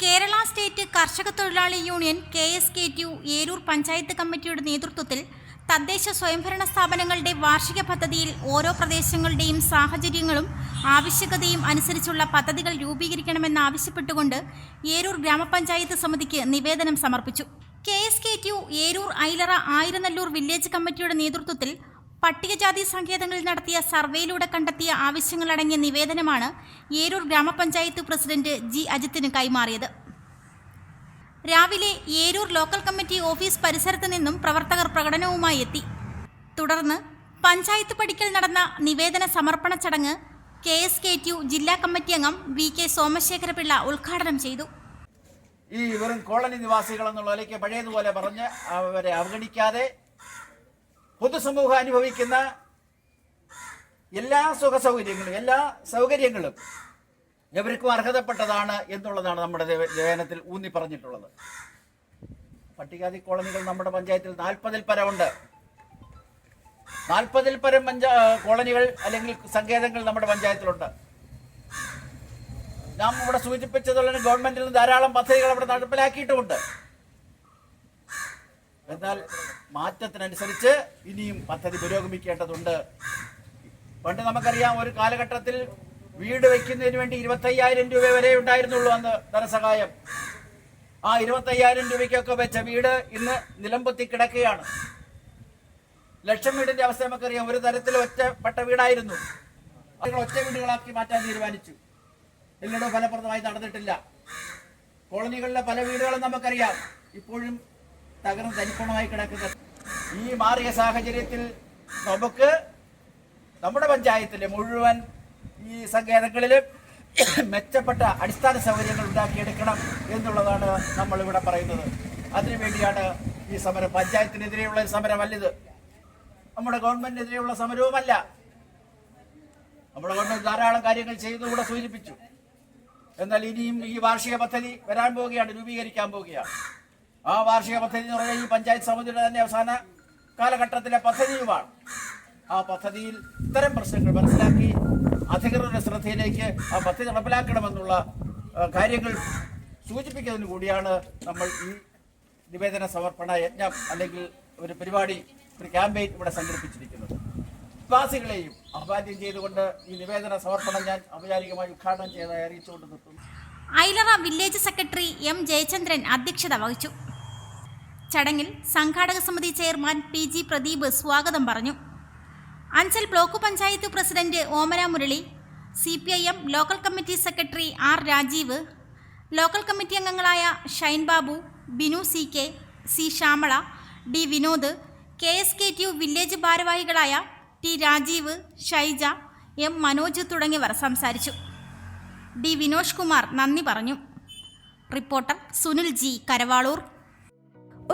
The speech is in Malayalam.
കേരള സ്റ്റേറ്റ് കർഷക തൊഴിലാളി union K S K T U Eroor panchayat കമ്മിറ്റിയുടെ നേതൃത്വത്തിൽ തദ്ദേശ സ്വയംഭരണ സ്ഥാപനങ്ങളുടെ വാർഷിക പദ്ധതിയിൽ ഓരോ പ്രദേശങ്ങളുടെയും സാഹചര്യങ്ങളും ആവശ്യകതയും അനുസരിച്ചുള്ള പദ്ധതികൾ രൂപീകരിക്കണമെന്നാവശ്യപ്പെട്ടുകൊണ്ട് ഏരൂർ ഗ്രാമപഞ്ചായത്ത് സമിതിക്ക് നിവേദനം സമർപ്പിച്ചു. K S K T Eroor Ailara Ayiranalloor village കമ്മിറ്റിയുടെ നേതൃത്വത്തിൽ പട്ടികജാതി സങ്കേതങ്ങളിൽ നടത്തിയ സർവേയിലൂടെ കണ്ടെത്തിയ ആവശ്യങ്ങളടങ്ങിയ നിവേദനമാണ് ഏരൂർ ഗ്രാമപഞ്ചായത്ത് പ്രസിഡന്റ് ജി അജിത്തിന് കൈമാറിയത്. രാവിലെ ഏരൂർ ലോക്കൽ കമ്മിറ്റി ഓഫീസ് പരിസരത്ത് നിന്നും പ്രവർത്തകർ പ്രകടനവുമായി എത്തി. തുടർന്ന് പഞ്ചായത്ത് പടിക്കൽ നടന്ന നിവേദന സമർപ്പണ ചടങ്ങ് കെ എസ് കെ ടി ജില്ലാ കമ്മിറ്റി അംഗം വി കെ സോമശേഖരപിള്ള ഉദ്ഘാടനം ചെയ്തു. ഈ വെറും കോളനി നിവാസികൾ എന്നുള്ള നിലയ്ക്ക് പഴയതുപോലെ പറഞ്ഞ് അവരെ അവഗണിക്കാതെ പൊതുസമൂഹം അനുഭവിക്കുന്ന എല്ലാ സുഖ സൗകര്യങ്ങളും എല്ലാ സൗകര്യങ്ങളും എവർക്കും അർഹതപ്പെട്ടതാണ് എന്നുള്ളതാണ് നമ്മുടെ ലേഖനത്തിൽ ഊന്നി പറഞ്ഞിട്ടുള്ളത്. പട്ടികാതി കോളനികൾ നമ്മുടെ പഞ്ചായത്തിൽ നാൽപ്പതിൽ പരമുണ്ട്. നാൽപ്പതിൽ പരം പഞ്ചാ കോളനികൾ അല്ലെങ്കിൽ സങ്കേതങ്ങൾ നമ്മുടെ പഞ്ചായത്തിലുണ്ട്. നാം ഇവിടെ സൂചിപ്പിച്ചതുപോലെ ഗവൺമെന്റിൽ നിന്ന് ധാരാളം പദ്ധതികൾ അവിടെ നടപ്പിലാക്കിയിട്ടുമുണ്ട്. എന്നാൽ മാറ്റത്തിനനുസരിച്ച് ഇനിയും പദ്ധതി പുരോഗമിക്കേണ്ടതുണ്ട്. പണ്ട് നമുക്കറിയാം ഒരു കാലഘട്ടത്തിൽ വീട് വെക്കുന്നതിന് വേണ്ടി ഇരുപത്തയ്യായിരം രൂപ വരെ ഉണ്ടായിരുന്നുള്ളൂ അന്ന് ധനസഹായം. ആ ഇരുപത്തയ്യായിരം രൂപയ്ക്കൊക്കെ വെച്ച വീട് ഇന്ന് നിലംപൊത്തി കിടക്കുകയാണ്. ലക്ഷം വീടിന്റെ അവസ്ഥ നമുക്കറിയാം. ഒരു തരത്തിൽ ഒറ്റപ്പെട്ട വീടായിരുന്നു. ഒറ്റ വീടുകളാക്കി മാറ്റാൻ തീരുമാനിച്ചു. എല്ലായിടവും ഫലപ്രദമായി നടന്നിട്ടില്ല. കോളനികളിലെ പല വീടുകളും നമുക്കറിയാം. ഇപ്പോഴും തകർന്ന് തനിപ്പണമായി കിടക്കുന്നത് ഈ മാറിയ സാഹചര്യത്തിൽ നമുക്ക് നമ്മുടെ പഞ്ചായത്തിലെ മുഴുവൻ ഈ സങ്കേതങ്ങളിൽ മെച്ചപ്പെട്ട അടിസ്ഥാന സൗകര്യങ്ങൾ ഉണ്ടാക്കിയെടുക്കണം എന്നുള്ളതാണ് നമ്മൾ ഇവിടെ പറയുന്നത് അതിനുവേണ്ടിയാണ് ഈ സമരം. പഞ്ചായത്തിനെതിരെയുള്ള സമരമല്ലിത്. നമ്മുടെ ഗവൺമെന്റിനെതിരെയുള്ള സമരവുമല്ല. നമ്മുടെ ഗവൺമെന്റ് ധാരാളം കാര്യങ്ങൾ ചെയ്തുകൂടെ സൂചിപ്പിച്ചു. എന്നാൽ ഇനിയും ഈ വാർഷിക പദ്ധതി വരാൻ പോവുകയാണ് രൂപീകരിക്കാൻ പോവുകയാണ്. ആ വാർഷിക പദ്ധതി എന്ന് പറഞ്ഞാൽ ഈ പഞ്ചായത്ത് സമിതിയുടെ തന്നെ അവസാന കാലഘട്ടത്തിലെ പദ്ധതിയുമാണ്. ആ പദ്ധതിയിൽ ഇത്തരം പ്രശ്നങ്ങൾ മനസ്സിലാക്കി അധികൃതരുടെ ശ്രദ്ധയിലേക്ക് ആ പദ്ധതി നടപ്പിലാക്കണമെന്നുള്ള കാര്യങ്ങൾ സൂചിപ്പിക്കുന്നതിന് കൂടിയാണ് നമ്മൾ ഈ നിവേദന സമർപ്പണ യജ്ഞം അല്ലെങ്കിൽ ഒരു പരിപാടി ഒരു ക്യാമ്പയിൻ ഇവിടെ സംഘടിപ്പിച്ചിരിക്കുന്നത്. വിശ്വാസികളെയും ആഹ്വാനം ചെയ്തുകൊണ്ട് ഈ നിവേദന സമർപ്പണം ഞാൻ ഔപചാരികമായി ഉദ്ഘാടനം ചെയ്തതായി അറിയിച്ചുകൊണ്ട് നിർത്തുന്നു. Ailara village secretary M Jayachandran അധ്യക്ഷത വഹിച്ചു. ചടങ്ങിൽ സംഘാടക സമിതി ചെയർമാൻ പി ജി പ്രദീപ് സ്വാഗതം പറഞ്ഞു. Anchal block panchayat president Omana Murali C P I M local committee secretary R Rajeev local committee അംഗങ്ങളായ Shine Babu Binu C K C Shyamala D Vinod K S K T U village ഭാരവാഹികളായ ടി രാജീവ് ഷൈജ എം മനോജ് തുടങ്ങിയവർ സംസാരിച്ചു. ഡി വിനോഷ് കുമാർ നന്ദി പറഞ്ഞു. Reporter Sunil G Karavaloor.